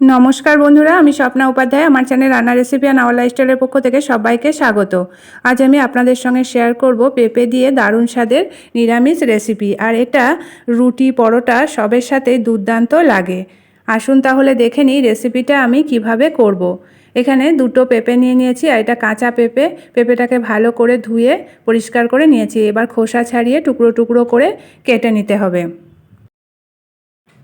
নমস্কার বন্ধুরা, আমি স্বপ্না উপাধ্যায়। আমার চ্যানেল রান্না রেসিপি অ্যান্ড আওয়ার লাইফস্টাইলের পক্ষ থেকে সবাইকে স্বাগত। আজ আমি আপনাদের সঙ্গে শেয়ার করব পেঁপে দিয়ে দারুণ স্বাদের নিরামিষ রেসিপি। আর এটা রুটি, পরোটা সবের সাথে দুর্দান্ত লাগে। আসুন তাহলে দেখে নিই রেসিপিটা আমি কীভাবে করব। এখানে দুটো পেঁপে নিয়ে নিয়েছি আর এটা কাঁচা পেঁপে। পেঁপেটাকে ভালো করে ধুয়ে পরিষ্কার করে নিয়েছি। এবার খোসা ছাড়িয়ে টুকরো টুকরো করে কেটে নিতে হবে।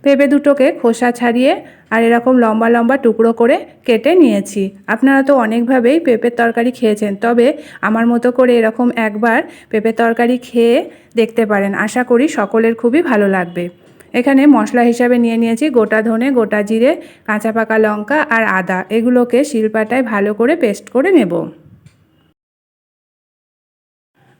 পেঁপে দুটোকে খোসা ছাড়িয়ে আর এরকম লম্বা লম্বা টুকরো করে কেটে নিয়েছি। আপনারা তো অনেকভাবেই পেঁপের তরকারি খেয়েছেন, তবে আমার মতো করে এরকম একবার পেঁপের তরকারি খেয়ে দেখতে পারেন। আশা করি সকলের খুবই ভালো লাগবে। এখানে মশলা হিসাবে নিয়ে নিয়েছি গোটা ধনে, গোটা জিরে, কাঁচা পাকা লঙ্কা আর আদা। এগুলোকে শিলপাটায় ভালো করে পেস্ট করে নেব।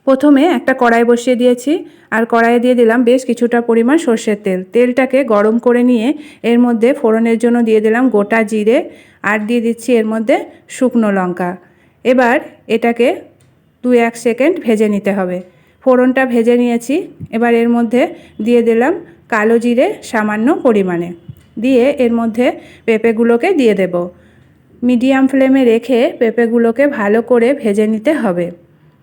প্রথমে একটা কড়াই বসিয়ে দিয়েছি, আর কড়াইয়ে দিয়ে দিলাম বেশ কিছুটা পরিমাণ সর্ষের তেল। তেলটাকে গরম করে নিয়ে এর মধ্যে ফোড়নের জন্য দিয়ে দিলাম গোটা জিরে, আর দিয়ে দিচ্ছি এর মধ্যে শুকনো লঙ্কা। এবার এটাকে দু এক সেকেন্ড ভেজে নিতে হবে। ফোড়নটা ভেজে নিয়েছি, এবার এর মধ্যে দিয়ে দিলাম কালো জিরে সামান্য পরিমাণে। দিয়ে এর মধ্যে পেঁপেগুলোকে দিয়ে দেব। মিডিয়াম ফ্লেমে রেখে পেঁপেগুলোকে ভালো করে ভেজে নিতে হবে।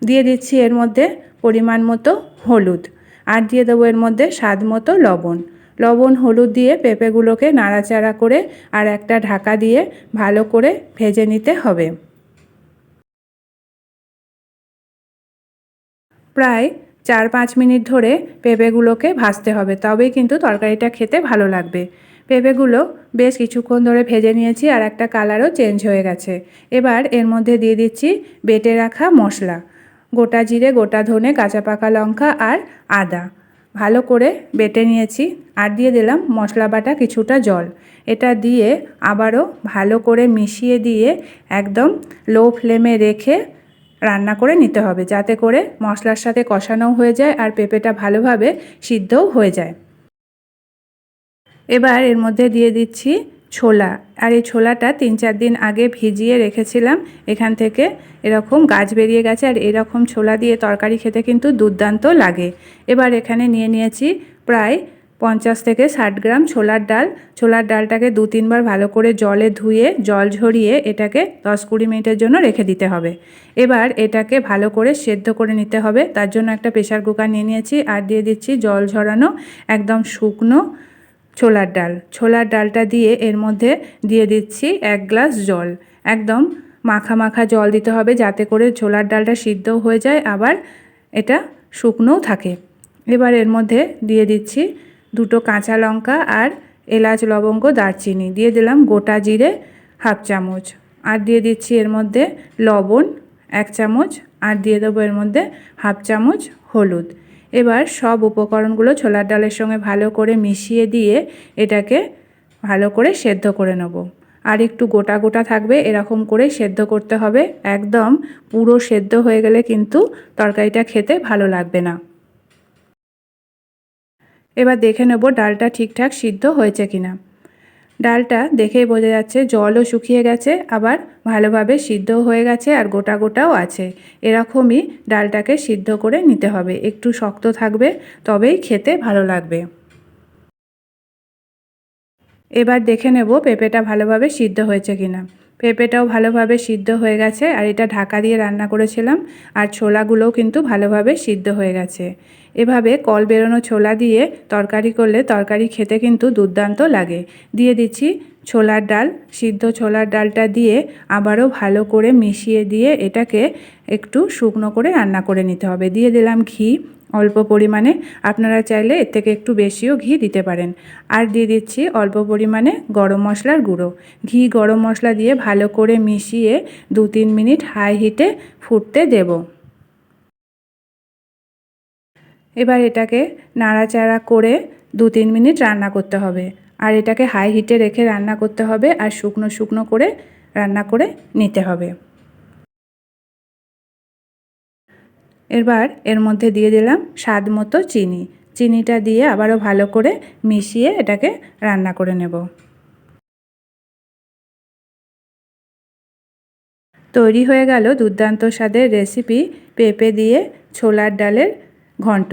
দিয়ে দিচ্ছি এর মধ্যে পরিমাণ মতো হলুদ। আর দিয়ে দেবো এর মধ্যে স্বাদ মতো লবণ। লবণ, হলুদ দিয়ে পেঁপেগুলোকে নাড়াচাড়া করে আর একটা ঢাকা দিয়ে ভালো করে ভেজে নিতে হবে। প্রায় চার পাঁচ মিনিট ধরে পেঁপেগুলোকে ভাজতে হবে, তবেই কিন্তু তরকারিটা খেতে ভালো লাগবে। পেঁপেগুলো বেশ কিছুক্ষণ ধরে ভেজে নিয়েছি আর একটা কালারও চেঞ্জ হয়ে গেছে। এবার এর মধ্যে দিয়ে দিচ্ছি বেটে রাখা মশলা। গোটা জিরে, গোটা ধনে, কাঁচা পাকা লঙ্কা আর আদা। ভালো করে বেটে নিয়েছি আর দিয়ে দিলাম মশলা বাটা কিছুটা জল। এটা দিয়ে আবারও ভালো করে মিশিয়ে দিয়ে একদম লো ফ্লেমে রেখে রান্না করে নিতে হবে যাতে করে মশলার সাথে কষানোও হয়ে যায় আর পেঁপেটা ভালোভাবে সিদ্ধও হয়ে যায়। এবার এর মধ্যে দিয়ে দিচ্ছি ছোলা। আর এই ছোলাটা তিন চার দিন আগে ভিজিয়ে রেখেছিলাম। এখান থেকে এরকম গাছ বেরিয়ে গেছে আর এরকম ছোলা দিয়ে তরকারি খেতে কিন্তু দুর্দান্ত লাগে। এবার এখানে নিয়ে নিয়েছি প্রায় পঞ্চাশ থেকে ষাট গ্রাম ছোলার ডাল। ছোলার ডালটাকে দু তিনবার ভালো করে জলে ধুয়ে, জল ঝরিয়ে এটাকে দশ কুড়ি মিনিটের জন্য রেখে দিতে হবে। এবার এটাকে ভালো করে সেদ্ধ করে নিতে হবে। তার জন্য একটা প্রেশার কুকার নিয়ে নিয়েছি। আর দিয়ে দিচ্ছি জল ঝরানো একদম শুকনো ছোলার ডাল। ছোলার ডালটা দিয়ে এর মধ্যে দিয়ে দিচ্ছি এক গ্লাস জল। একদম মাখা মাখা জল দিতে হবে যাতে করে ছোলার ডালটা সিদ্ধও হয়ে যায়, আবার এটা শুকনোও থাকে। এবার এর মধ্যে দিয়ে দিচ্ছি দুটো কাঁচা লঙ্কা আর এলাচ, লবঙ্গ, দারচিনি। দিয়ে দিলাম গোটা জিরে হাফ চামচ। আর দিয়ে দিচ্ছি এর মধ্যে লবণ এক চামচ। আর দিয়ে দেবো এর মধ্যে হাফ চামচ হলুদ। এবার সব উপকরণগুলো ছোলার ডালের সঙ্গে ভালো করে মিশিয়ে দিয়ে এটাকে ভালো করে সেদ্ধ করে নেব। আর একটু গোটা গোটা থাকবে, এরকম করে সেদ্ধ করতে হবে। একদম পুরো সেদ্ধ হয়ে গেলে কিন্তু তরকারিটা খেতে ভালো লাগবে না। এবার দেখে নেব ডালটা ঠিকঠাক সিদ্ধ হয়েছে কিনা। ডালটা দেখেই বোঝা যাচ্ছে জলও শুকিয়ে গেছে, আবার ভালোভাবে সিদ্ধ হয়ে গেছে আর গোটা গোটাও আছে। এরকমই ডালটাকে সিদ্ধ করে নিতে হবে। একটু শক্ত থাকবে, তবেই খেতে ভালো লাগবে। এবার দেখে নেব পেঁপেটা ভালোভাবে সিদ্ধ হয়েছে কিনা। পেঁপেটাও ভালোভাবে সিদ্ধ হয়ে গেছে আর এটা ঢাকা দিয়ে রান্না করেছিলাম আর ছোলাগুলোও কিন্তু ভালোভাবে সিদ্ধ হয়ে গেছে। এভাবে কল বেরোনো ছোলা দিয়ে তরকারি করলে তরকারি খেতে কিন্তু দুর্দান্ত লাগে। দিয়ে দিচ্ছি ছোলার ডাল, সিদ্ধ ছোলার ডালটা দিয়ে আবারও ভালো করে মিশিয়ে দিয়ে এটাকে একটু শুকনো করে রান্না করে নিতে হবে। দিয়ে দিলাম ঘি অল্প পরিমাণে। আপনারা চাইলে এর থেকে একটু বেশিও ঘি দিতে পারেন। আর দিয়ে দিচ্ছি অল্প পরিমাণে গরম মশলার গুঁড়ো। ঘি গরম মশলা দিয়ে ভালো করে মিশিয়ে দু তিন মিনিট হাই হিটে ফুটতে দেব। এবার এটাকে নাড়াচাড়া করে দু তিন মিনিট রান্না করতে হবে। আর এটাকে হাই হিটে রেখে রান্না করতে হবে আর শুকনো শুকনো করে রান্না করে নিতে হবে। এবার এর মধ্যে দিয়ে দিলাম স্বাদ মতো চিনি। চিনিটা দিয়ে আবারও ভালো করে মিশিয়ে এটাকে রান্না করে নেব। তৈরি হয়ে গেল দুর্দান্ত স্বাদের রেসিপি পেঁপে দিয়ে ছোলার ডালের ঘন্ট।